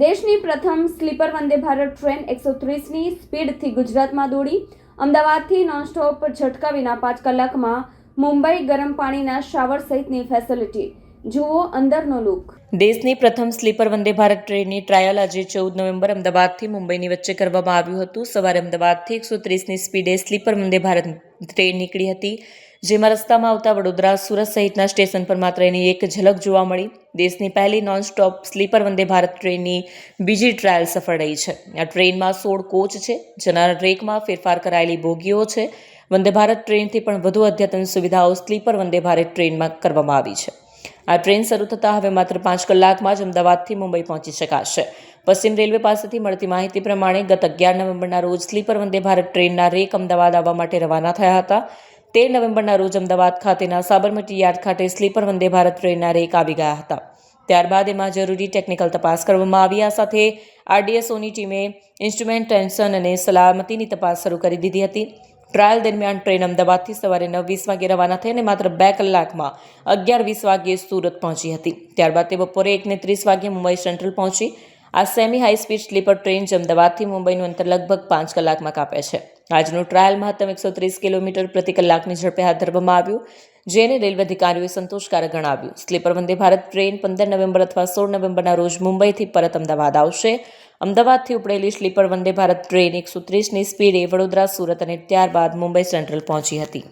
દેશની પ્રથમ sleeper Vande Bharat train એકસો ત્રીસની સ્પીડથી ગુજરાતમાં દોડી. અમદાવાદથી નોનસ્ટોપ ઝટકા વિના પાંચ કલાકમાં મુંબઈ ગરમ પાણીના શાવર સહિતની ફેસિલિટી. જુઓ અંદરનો લુક. દેશની પ્રથમ સ્લીપર વંદે ભારત ટ્રેનની ટ્રાયલ આજે ચૌદ નવેમ્બર અમદાવાદથી મુંબઈની વચ્ચે કરવામાં આવ્યું હતું. સવારે અમદાવાદથી એકસો ત્રીસની સ્પીડે સ્લીપર વંદે ભારત ટ્રેન નીકળી હતી, જેમાં રસ્તામાં આવતા વડોદરા, સુરત સહિતના સ્ટેશન પર માત્ર એની એક ઝલક જોવા મળી. દેશની પહેલી non stop sleeper Vande Bharat ટ્રેનની બીજી ટ્રાયલ સફળ રહી છે. આ ટ્રેનમાં સોળ કોચ છે, જેના ટ્રેકમાં ફેરફાર કરાયેલી બોગીઓ છે. વંદે ભારત ટ્રેનથી પણ વધુ અદ્યતન સુવિધાઓ સ્લીપર વંદે ભારત ટ્રેનમાં કરવામાં આવી છે. આ ટ્રેન શરૂ થતાં હવે માત્ર પાંચ કલાકમાં જ અમદાવાદથી મુંબઈ પહોંચી શકાશે. પશ્ચિમ રેલવે પાસેથી મળતી માહિતી પ્રમાણે ગત અગિયાર નવેમ્બરના રોજ સ્લીપર વંદે ભારત ટ્રેનના રેક અમદાવાદ આવવા માટે રવાના થયા હતા. તેર નવેમ્બરના રોજ અમદાવાદ ખાતેના સાબરમતી યાર્ડ ખાતે સ્લીપર વંદે ભારત ટ્રેનના રેક આવી ગયા હતા. ત્યારબાદ એમાં જરૂરી ટેકનિકલ તપાસ કરવામાં આવી. આ સાથે આરડીએસઓની ટીમે ઇન્સ્ટ્રુમેન્ટ ટેન્શન અને સલામતીની તપાસ શરૂ કરી દીધી હતી. ટ્રાયલ દરમિયાન ટ્રેન અમદાવાદથી સવારે નવ વીસ વાગે રવાના થઈને માત્ર બે કલાકમાં અગિયાર વીસ વાગ્યે સુરત પહોંચી હતી. ત્યારબાદ તે બપોરે એકને ત્રીસ વાગ્યે મુંબઈ સેન્ટ્રલ પહોંચી. આ semi high speed sleeper train જે અમદાવાદથી મુંબઈનું અંતર લગભગ પાંચ કલાકમાં કાપે છે. આજનું ટ્રાયલ મહત્તમ એકસો ત્રીસ કિલોમીટર પ્રતિ કલાકની ઝડપે હાથ ધરવામાં આવ્યું, જેને રેલવે અધિકારીઓએ સંતોષકારક ગણાવ્યું. સ્લીપર વંદે ભારત ટ્રેન પંદર નવેમ્બર અથવા સોળ નવેમ્બરના રોજ મુંબઈથી પરત અમદાવાદ આવશે. અમદાવાદથી ઉપડેલી સ્લીપર વંદે ભારત ટ્રેન એકસો ત્રીસની સ્પીડે વડોદરા, સુરત અને ત્યારબાદ મુંબઈ સેન્ટ્રલ પહોંચી હતી.